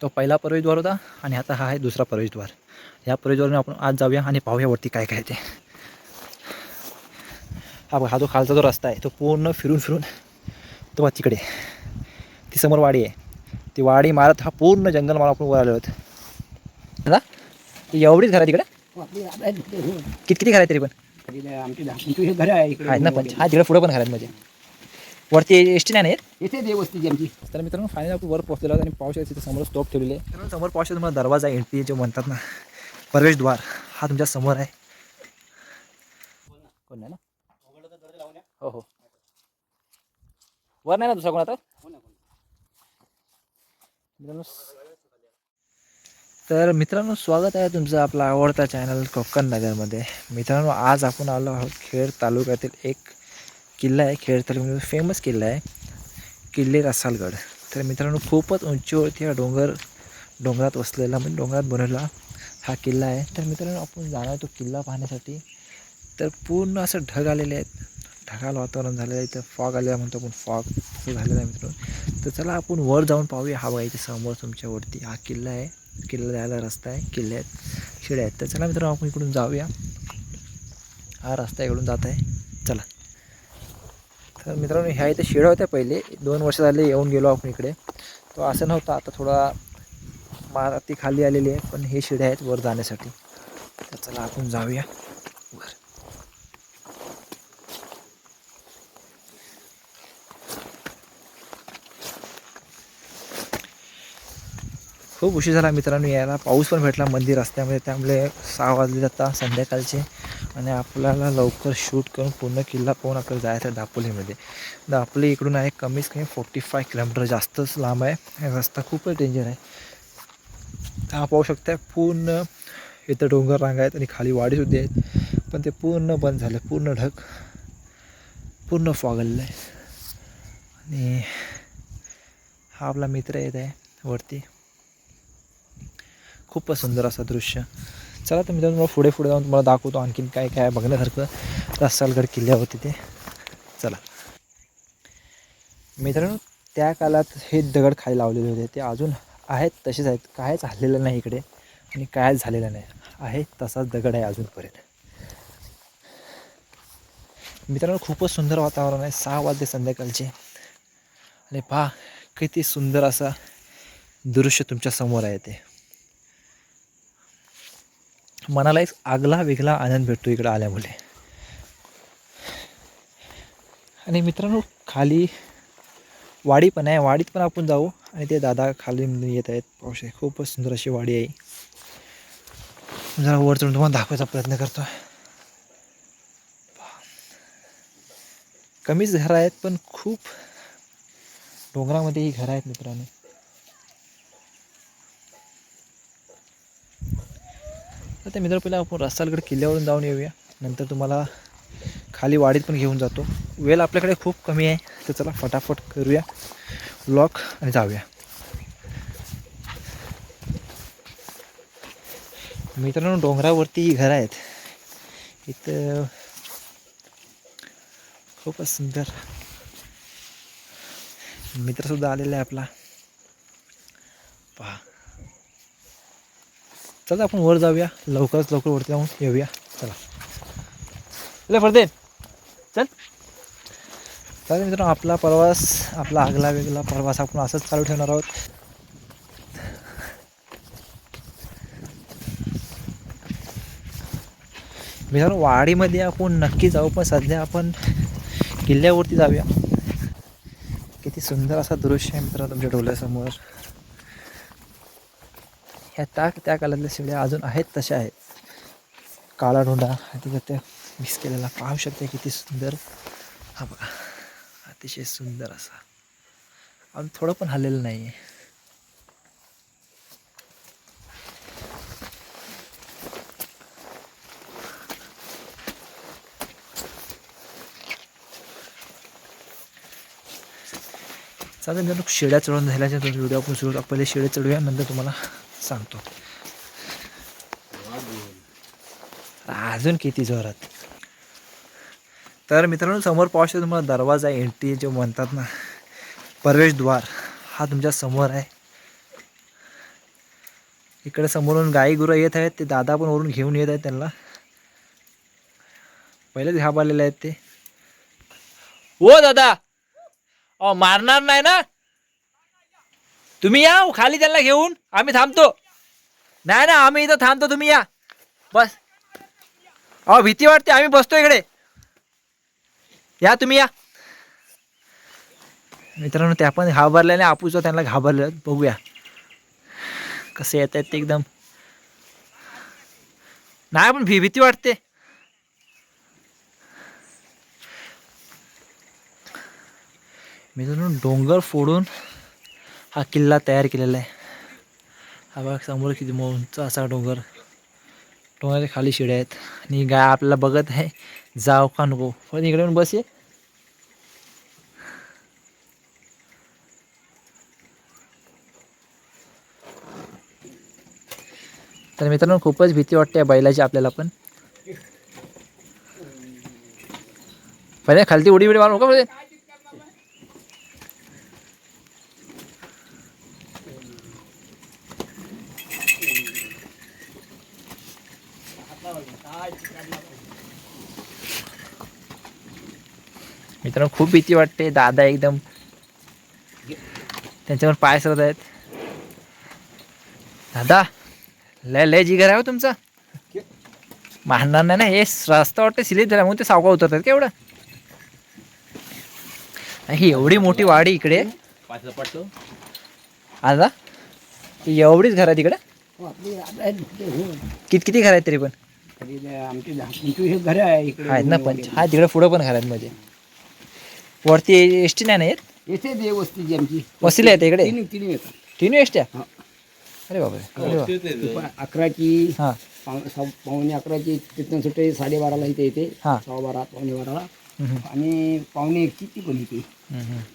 तो पहिला प्रवेशद्वार होता आणि आता हा आहे दुसरा प्रवेशद्वार. या प्रवेशद्वाराने आपण आज जाऊया आणि पाहूया वरती काय काय ते. हा बघा हा जो खालचा जो रस्ता आहे तो पूर्ण फिरून फिरून तो तिकडे. ती समोर वाडी आहे. ती वाडी मारत हा पूर्ण जंगल मला आपण वर आलो दादा एवढीच घर आहे तिकडे. किती किती घर आहे तरी पण? आमची घरं आहे ना पंच हा तिकडे पुढे पण घर आहेत म्हणजे. वरती एस टी नाही ना येत? इथे आमची. तर मित्रांनो फायनल आपण वर पोहोचलेलो आणि पाऊस तिथे समोर स्टॉप ठेवलेले आहे. समोर पाऊस तुम्हाला दरवाजा एंट्री जो म्हणतात ना प्रवेशद्वार हा तुमच्यासमोर आहे. कोण नाही ना? हो हो. वर नाही ना दुसरा कोण आता? मित्रांनो तर मित्रांनो स्वागत आहे तुमचं आपला आवडता चॅनल कोकण नगरमध्ये. मित्रांनो आज आपण आलो आहोत खेड तालुक्यातील एक किल्ला आहे खेड तालुक्यामध्ये फेमस किल्ला आहे किल्ले रसालगड. तर मित्रांनो खूपच उंचीवरती हा डोंगर डोंगरात वसलेला म्हणजे डोंगरात बनवलेला हा किल्ला आहे. तर मित्रांनो आपण जाणार तो किल्ला पाहण्यासाठी. तर पूर्ण असं ढग आलेले आहेत. ढगाळ वातावरण झालेलं आहे. इथं फॉग आलेला म्हणतो आपण फॉग झालेला आहे मित्रांनो. तर चला आपण वर जाऊन पाहूया हा बघा इथे समोर तुमच्यावरती हा किल्ला आहे. किल्ला जायला रस्ता आहे. किल्ले आहेत शिड्या आहेत. तर चला मित्रांनो आपण इकडून जाऊया. हा रस्ता इकडून जात आहे. चला. तर मित्रांनो ह्या इथे शिड्या होत्या पहिले. दोन वर्ष झाले येऊन गेलो आपण इकडे. तो असं नव्हता. आता थोडा माती खाली आलेली आहे पण हे शिड्या आहेत वर जाण्यासाठी. तर चला आपण जाऊया वर. खूप उशीर झाला मित्रांनो यायला. पाऊस पण भेटला मंदिर रस्त्यामध्ये त्यामुळे सहा वाजले जाता संध्याकाळचे. आणि आपल्याला लवकर शूट करून पूर्ण किल्ला पाहून आपल्याला जायचं आहे दापोलीमध्ये. दापोली इकडून आहे कमीच कमी फोर्टी फाय किलोमीटर जास्तच लांब आहे. रस्ता खूपच डेंजर आहे. हा पाहू शकता पूर्ण इथं डोंगर रांगा आहेत आणि खाली वाडीसुद्धा आहेत. पण ते पूर्ण बंद झालं पूर्ण ढग पूर्ण फॉगललं आहे. आणि हा आपला मित्र येत आहे वरती. खूपच सुंदर असं दृश्य. चला तर मित्रांनो पुढे पुढे जाऊन तुम्हाला दाखवतो आणखीन काय काय बघण्यासारखं. रसालगड किल्ल्यावरती ते. चला. मित्रांनो त्या काळात हे दगड खाली लावलेले होते. ते अजून आहेत तसेच आहेत. कायच हल्लेलं नाही इकडे आणि कायच झालेलं नाही. आहे तसाच दगड आहे अजूनपर्यंत. मित्रांनो खूपच सुंदर वातावरण आहे. सहा वाजले संध्याकाळचे. आणि पहा किती सुंदर असा दृश्य तुमच्यासमोर आहे ते. मनाला एक आगला वेगळा आनंद भेटतो इकडं आल्यामुळे. आणि मित्रांनो खाली वाडी पण आहे. वाडीत पण आपण जाऊ आणि ते दादा खाली येत आहेत. पावशे खूपच सुंदर अशी वाडी आहे. जरा वर चढून तुम्हाला दाखवायचा प्रयत्न करतो कमीच घरं आहेत पण खूप डोंगरामध्ये ही घरं आहेत मित्रांनो. तर त्या मित्र पहिला आपण रसालगड किल्ल्यावरून जाऊन येऊया. नंतर तुम्हाला खाली वाडीत पण घेऊन जातो. वेळ आपल्याकडे खूप कमी आहे तर चला फटाफट करूया लॉक आणि जाऊया. मित्रांनो डोंगरावरती ही घरं आहेत. इथं खूपच सुंदर मित्रसुद्धा आलेला आहे आपला. पहा. चला आपण वर जाऊया. लवकरच लवकर वरती जाऊन येऊया. चला. ले फरदे चल. चालेल मित्रांनो आपला प्रवास आपला आगला वेगळा प्रवास आपण असंच चालू ठेवणार आहोत. मित्रांनो वाडीमध्ये आपण नक्की जाऊ पण सध्या आपण किल्ल्यावरती जाऊया. किती सुंदर असा दृश्य आहे मित्रांनो तुमच्या डोळ्यासमोर. ह्या त्या त्या काळातल्या शिड्या अजून आहेत तशा आहेत. काळा डोंडा तिथं त्या मिक्स केलेला. पाहू शकते किती सुंदर. हा बघा. अतिशय सुंदर असा. अजून थोडं पण हल्लेलं नाही आहे चालेल मित्रांनो शेड्या चढून झाल्याच्या व्हिडिओ आपण सुरू पहिले शेडे चढूया नंतर तुम्हाला सांगतो. अजून किती जोरात. तर मित्रांनो समोर पाहू तुम्हाला दरवाजा एंट्री जे म्हणतात ना प्रवेशद्वार. हा तुमच्यासमोर आहे. इकडे समोरून गाई गुरं येत आहेत ते दादा पण वरून घेऊन येत आहेत त्यांना. पहिलेच घाबरलेले आहेत ते. ओ दादा! अ मारणार नाही ना? तुम्ही या हो, खाली त्यांना घेऊन. आम्ही थांबतो. नाही ना आम्ही इथं थांबतो तुम्ही या. बस. अहो भीती वाटते आम्ही बसतो इकडे. या तुम्ही या. मित्रांनो त्या पण घाबरल्याने आपूस त्यांना घाबरलं. बघूया. कसे येत आहेत ते एकदम. नाही पण भी भीती वाटते. मित्रांनो डोंगर फोडून हा किल्ला तयार केलेला आहे. हा बघा समोर किती मोंच असा डोंगर. डोंगराच्या खाली शिड्या आहेत. आणि गाय आपल्याला बघत आहे. जाव का नको. पण इकडे येऊन बस ये. तर मित्रांनो खूपच भीती वाटते या बैलाची आपल्याला पण. पहिले खालती उडी बिडी मारू नका. मित्रांनो खूप भीती वाटते. दादा एकदम त्यांच्यावर पाय सरत आहेत. दादा लय लय जिगर आहे हो तुमचा. मानणार नाही ना? हे रस्ता वाटतं सिलेक्ट झाला म्हणून ते सावका उतरतात का एवढं? ही एवढी मोठी वाडी इकडे. आता एवढीच घर आहे तिकडे किती किती घर आहेत तरी पण? आहेत ना पंच हा तिकडे पुढं पण घर आहेत म्हणजे वरती एस टी नाही ना येत? येते ते वस्तीची आमची. वसईला येते इकडे? तीन एस हा. अरे बापरे. अरे वा. दुपार अकराची हां. पावणे अकराची तिथून सुटे साडेबाराला इथे येते. हा. सव्वा बारा पावणे बाराला. आणि पावणे एकची ती पण येते.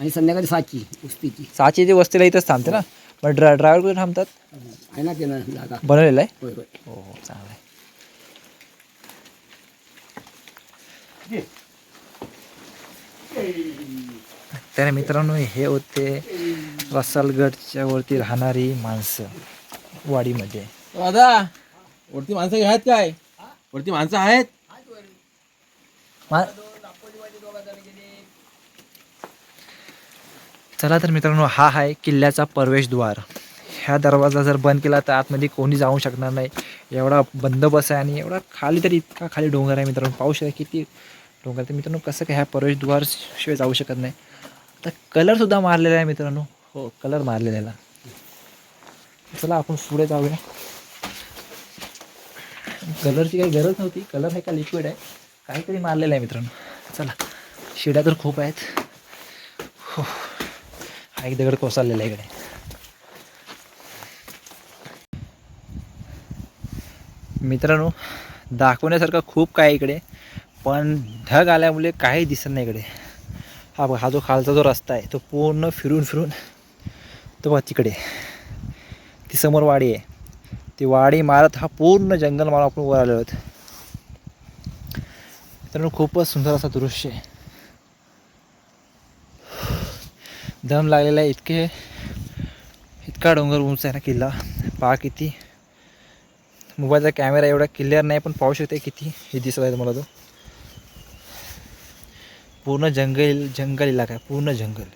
आणि संध्याकाळी सातची वस्तीची. सहाची ती वस्तीला इथंच थांबते ना? मग ड्रा ड्रायव्हर कुठे थांबतात? आहे ना ते ना जागा. बनवलेलं आहे? होय होय. हो हो चांगलं आहे. तर मित्रांनो हे होते रसालगडच्या वरती राहणारी माणसं वाडीमध्ये. दादा वरती माणसं आहेत काय? वरती माणसं आहेत? चला तर मित्रांनो हा आहे किल्ल्याचा प्रवेशद्वार. ह्या दरवाजा जर बंद केला तर आतमध्ये कोणी जाऊ शकणार नाही. एवढा बंदोबस्त आहे आणि एवढा खाली तरी इतका खाली डोंगर आहे मित्रांनो. पाहू शकता किती डोंगर तर मित्रांनो कसं काय ह्या प्रवेशद्वारशिवाय जाऊ शकत नाही? आता कलरसुद्धा मारलेला आहे मित्रांनो. हो कलर मारलेला चला आपण पुढे जाऊया. कलरची काही गरज नव्हती. कलर हे का लिक्विड आहे? काहीतरी मारलेलं आहे मित्रांनो. चला शिड्या तर खूप आहेत. हो हा एक दगड कोसळलेला आहे इकडे. मित्रांनो दाखवण्यासारखं खूप काय इकडे? पण ढग आल्यामुळे काही दिसत नाही इकडे. हा बघ हा जो खालचा जो रस्ता आहे तो पूर्ण फिरून फिरून तो बघा तिकडे. ती समोर वाडी आहे. ती वाडी मारत हा पूर्ण जंगल मारून आपण वर आलो आहोत. तर खूपच सुंदर असं दृश्य आहे. दम लागलेला आहे इतके इतका डोंगर उंच आहे ना किल्ला. पहा किती. मोबाईलचा कॅमेरा एवढा क्लिअर नाही पण पाहू शकते किती हे दिसत आहे तुम्हाला तो. पूर्ण जंगल जंगल इलाका आहे पूर्ण जंगल.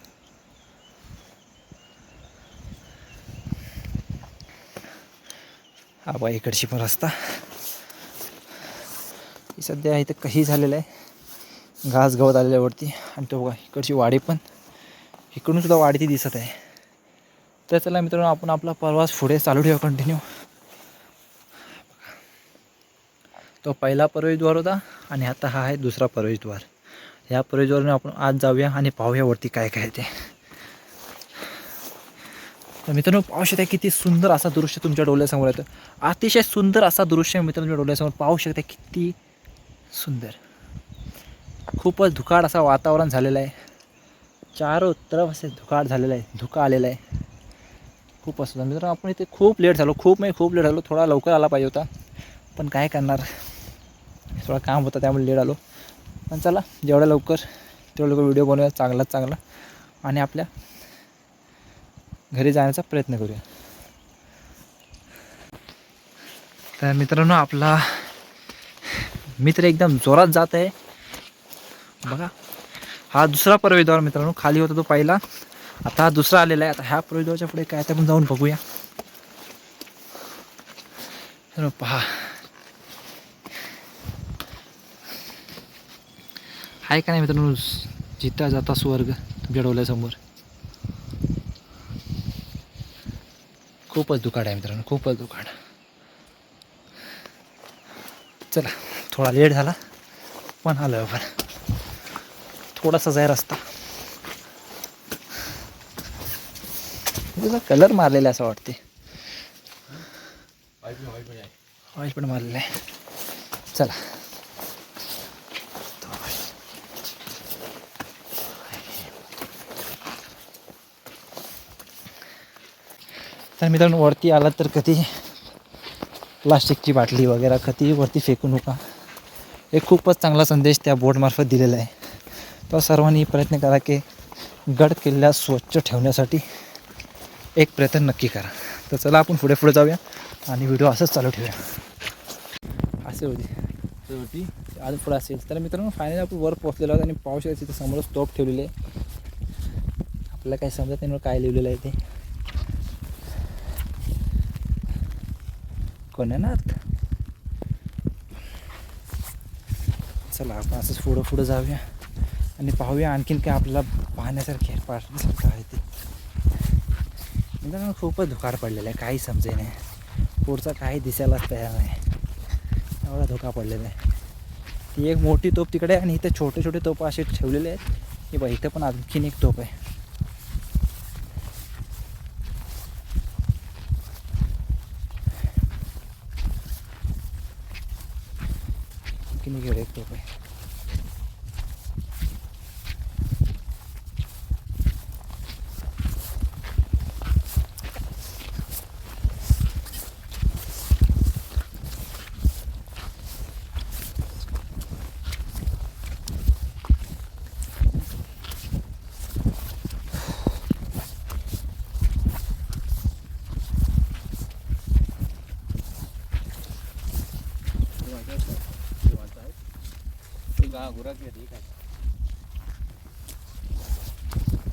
हा बा इकडची पण रस्ता. सध्या इथं काही झालेलं आहे. घास गवत आलेल्यावरती. आणि तो बघा इकडची वाडी पण. इकडून सुद्धा वाडी ती दिसत आहे. तर चला मित्रांनो आपण आपला प्रवास पुढे चालू ठेवा कंटिन्यू तो पहिला प्रवेशद्वार होता आणि आता हा आहे दुसरा प्रवेशद्वार. ह्या परिजवरून आपण आज जाऊया आणि पाहूया वरती काय काय ते. तर मित्रांनो पाहू शकता किती सुंदर असा दृश्य तुमच्या डोळ्यासमोर येतं अतिशय सुंदर असा दृश्य मित्रांनो तुमच्या डोळ्यासमोर. पाहू शकता किती सुंदर. खूपच धुकाळ असा वातावरण झालेलं आहे. चारो तरफ असे धुकाळ झालेलं आहे. धुका आलेला आहे. खूप असं मित्रांनो आपण इथे खूप लेट झालो. खूप म्हणजे खूप लेट झालो. थोडा लवकर आला पाहिजे होता. पण काय करणार? थोडा काम होतं त्यामुळे लेट आलो. पण चला जेवढ्या लवकर तेवढं लवकर व्हिडिओ बनवूया चांगलाच चांगला. आणि आपल्या घरी जाण्याचा प्रयत्न करूया. तर मित्रांनो आपला मित्र एकदम जोरात जात आहे. बघा हा दुसरा प्रवेशद्वार मित्रांनो खाली होता तो पहिला. आता हा दुसरा आलेला आहे. आता ह्या प्रवेशद्वाराच्या पुढे काय ते आपण जाऊन बघूया. पहा. आहे का नाही मित्रांनो जिता जाता स्वर्ग तुमच्या डोळ्यासमोर खूपच दुकाड आहे मित्रांनो खूपच दुकाड चला थोडा लेट झाला पण आलो आपण. थोडासा जाय रस्ता. कलर मारलेला असं वाटते. ऑइल पण मारलेलं आहे. चला. तर मित्रांनो वरती आला तर कधी प्लास्टिकची बाटली वगैरे कधी वरती फेकू नका. एक खूपच चांगला संदेश त्या बोर्डमार्फत दिलेला आहे. तर सर्वांनी प्रयत्न करा की गड किल्ला स्वच्छ ठेवण्यासाठी एक प्रयत्न नक्की करा. तर चला आपण पुढे पुढे जाऊया आणि व्हिडिओ असंच चालू ठेवूया. असे होते. होती आज पुढे असेल. तर मित्रांनो फायनली आपण वर पोहोचलेलो आहोत आणि पाहू तिथे समोरच तोप ठेवलेली आहे. आपल्याला काही समजत नाही काय लिहिलेलं आहे ते. कोणानाथ चला आपण असंच पुढं पुढं जाऊया. आणि पाहूया आणखीन काय आपल्याला पाहण्यासारखे पाहण्यासारखं आहे ते. मित्रांनो खूपच धुकार पडलेला आहे काही समजे नाही पुढचा काही दिसायलाच तयार नाही. एवढा धोका पडलेला आहे. ती एक मोठी तोप तिकडे आहे आणि इथे छोटे छोटे तोप असे ठेवलेले आहेत. की बा इथं पण आणखीन एक तोप आहे. आणखीन इकडे एक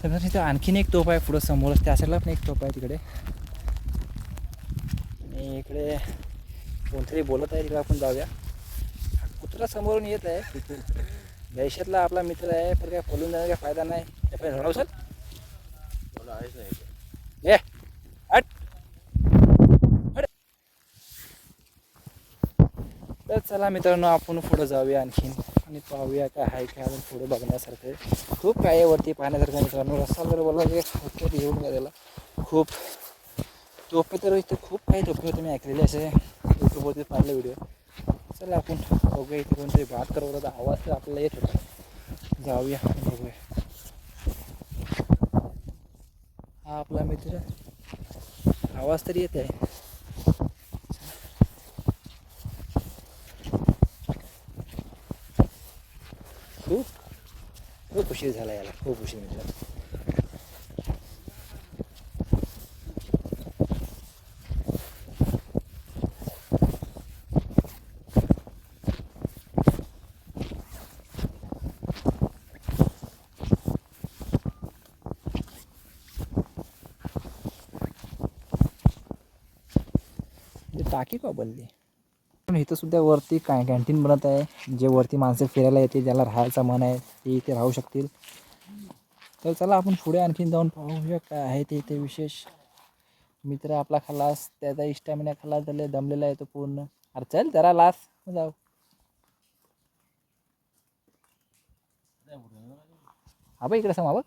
तर तिथे आणखीन एक तोप आहे पुढं समोरच. त्या साईडला पण एक तोप आहे तिकडे. आणि इकडे कोणतरी बोलत आहे तिकडे आपण जाऊया. कुत्रा समोरून येत आहे. दहशतला आपला मित्र आहे पण काय बोलून जाण्याचा काय फायदा नाही. राहू सर. ये. हट. हट. तर चला मित्रांनो आपण पुढं जाऊया आणखीन. आणि पाहूया काय आहे काय आपण पुढे बघण्यासारखं आहे. खूप काय वरती पाहण्यासारखं मित्रांनो. रस्ता जर बोलला की फक्त येऊन गेलेला खूप टोपे तर इथे खूप काही टोपे होते मी ऐकलेले असे. युट्यूबवरती पाहिले व्हिडिओ चला आपण बघूया इथे कोणतरी बात करत होता आवाज तर आपल्याला येत होता. जाऊया बघूया. हा आपला मित्र. आवाज तरी येत आहे खूप खूप उशीर झाला याला खूप उशीर मित्र हे टाकी का बनली पण इथं सुद्धा वरती काय कॅन्टीन बनत आहे. जे वरती माणसं फिरायला येते ज्याला राहायचं मन आहे ते इथे राहू शकतील. तर चला आपण पुढे आणखीन जाऊन पाहूया काय आहे ते इथे विशेष. मित्र आपला खलास त्याचा इष्टामिना खलास झाले दमलेला आहे तो पूर्ण. अरे चल जरा लास जाऊ. हा इकडे समा बघ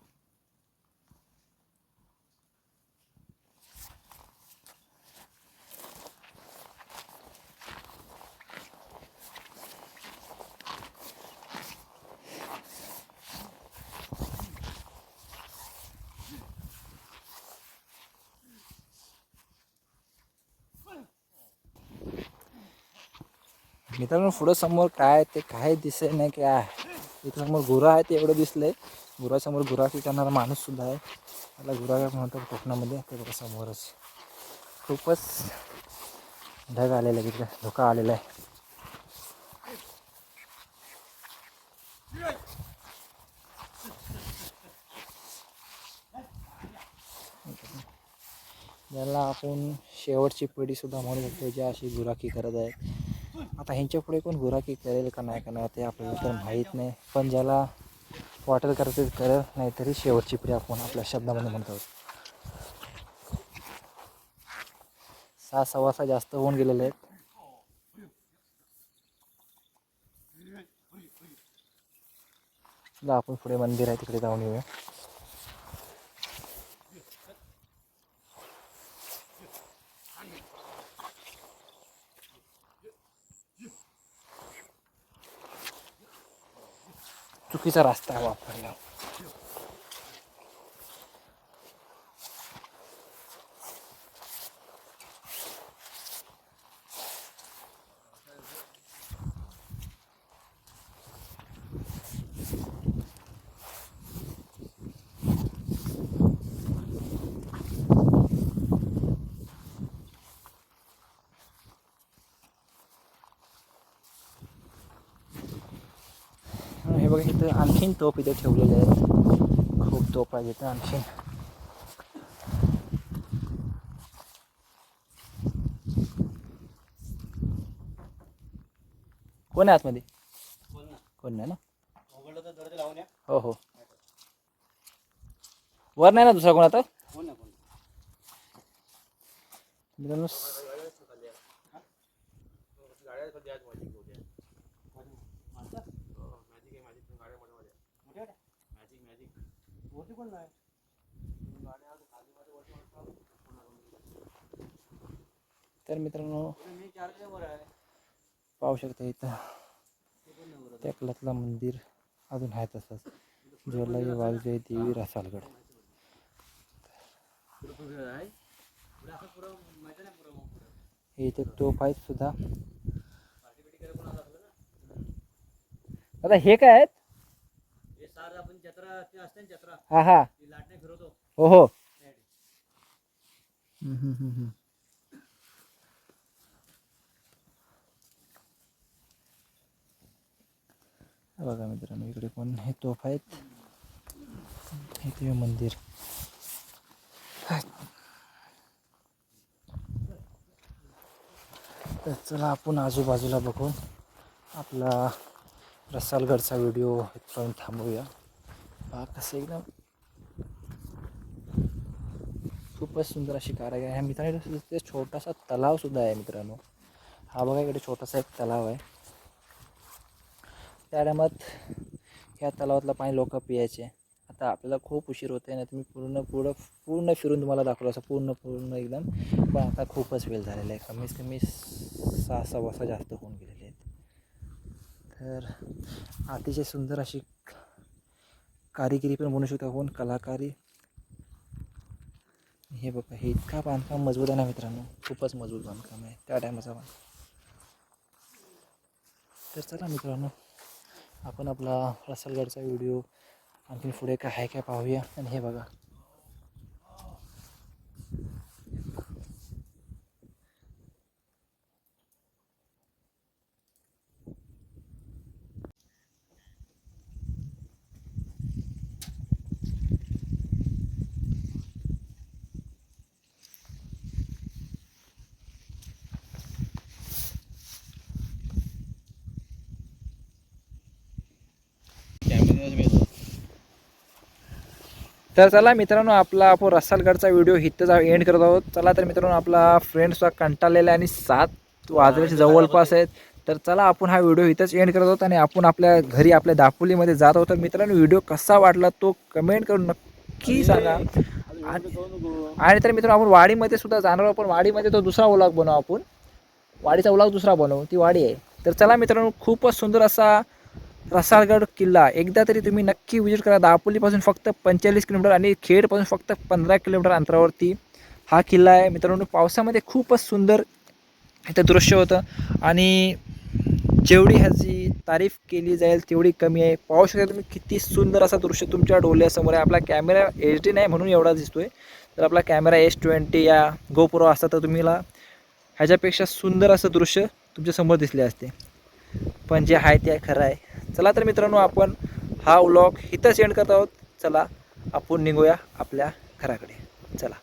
मित्रांनो पुढं समोर काय ते काय दिसे नाही काय आहे? इथं समोर गुरा आहे ते एवढं दिसलंय. गुरासमोर गुराखी करणारा माणूस सुद्धा आहे. त्याला गुरा म्हणतात कोकणामध्ये? ते बघा समोरच. खूपच ढग आलेला आहे तिकडे. धोका आलेला आहे. याला आपण शेवटची पिढीसुद्धा म्हणू शकतो ज्या अशी गुराखी करत आहेत आता ह्यांच्या पुढे कोण गुराखी करेल का नाही करणार ते आपल्याला तर माहीत नाही. पण ज्याला वाटेल करते करेल नाहीतरी शेवटची पिढी आपण आपल्या शब्दामध्ये म्हणतो सहा सव्वासा जास्त होऊन गेलेले आहेत. आपण पुढे मंदिर आहे तिकडे जाऊन येऊया. चुकीचा रस्ता वापरला. बघा इथं आणखीन तोप इथे ठेवलेले आहेत. खूप तोप आहे नाही ना? हो हो. वर नाही ना दुसरा मित्रांनो तर मित्रांनो पाहू शकता इथं त्या मंदिर अजून आहे तसंच. ज्वलाई वाघजय देवी रसालगड हे इथे तोफ आहेत सुद्धा. आता हे काय आहेत? हा हा. हो हो. हे बघा मित्रांनो इकडे पण हे तोफ आहेत. इथे हे मंदिर. तर चला आपण आजूबाजूला बघून आपला रसालगडचा व्हिडिओ इथपर्यंत थांबवूया पहा कसं एकदम. खूपच सुंदर अशी कार आहे. ह्या मित्रांनो ते छोटासा तलाव सुद्धा आहे मित्रांनो. हा बघा इकडे छोटासा एक तलाव आहे. त्या टायमात ह्या तलावातलं पाणी लोक पियायचे. आता आपल्याला खूप उशीर होते ना तुम्ही पूर्ण पुढं पूर्ण फिरून तुम्हाला दाखवलं असं पूर्ण पूर्ण एकदम. पण आता खूपच वेळ झालेला आहे. कमीत कमी सहा सहा वाजता जास्त होऊन गेलेले आहेत. तर अतिशय सुंदर अशी कारिगिरी पण म्हणू शकतो आपण कलाकारी. हे बघा हे इतका बांधकाम मजबूत आहे ना मित्रांनो. खूपच मजबूत बांधकाम आहे त्या टायमाचा बांध तर चला मित्रांनो आपण आपला रसलगडचा व्हिडिओ आणखी पुढे काय आहे काय पाहूया. आणि हे बघा तर चला मित्रांनो आपला आपण रसालगडचा व्हिडिओ इथं जा एंड करत आहोत. चला तर मित्रांनो आपला फ्रेंड्सचा कंटाळलेला आहे आणि सात वाजल्याचे जवळपास आहेत. तर चला आपण हा व्हिडिओ इथंच एंड करत आहोत आणि आपण आपल्या घरी आपल्या दापोलीमध्ये जात आहोत. तर मित्रांनो व्हिडिओ कसा वाटला तो कमेंट करून नक्की सांगा. आणि तर मित्रांनो आपण वाडीमध्ये सुद्धा जाणार आहोत पण वाडीमध्ये तो दुसरा व्लॉग बनवू आपण. वाडीचा व्लॉग दुसरा बनवू ती वाडी आहे. तर चला मित्रांनो खूपच सुंदर असा रसाळगड किल्ला. एकदा तरी तुम्ही नक्की विजिट करा. दापोलीपासून फक्त पंचेचाळीस किलोमीटर आणि खेडपासून फक्त पंधरा किलोमीटर अंतरावरती हा किल्ला आहे. मित्रांनो पावसामध्ये खूपच सुंदर इथं दृश्य होतं. आणि जेवढी ह्याची तारीफ केली जाईल तेवढी कमी आहे. पाहू शकता तुम्ही किती सुंदर असा दृश्य तुमच्या डोळ्यासमोर आहे. आपला कॅमेरा एच डी नाही म्हणून एवढा दिसतो आहे तर आपला कॅमेरा एस ट्वेंटी या गोपुरो असता तर तुम्हीला ह्याच्यापेक्षा सुंदर असं दृश्य तुमच्यासमोर दिसले असते. पण जे आहे ते आहे खरं आहे. चला तर मित्रांनो आपण हा व्लॉग इथंच एंड करत आहोत. चला आपण निघूया आपल्या घराकडे. चला.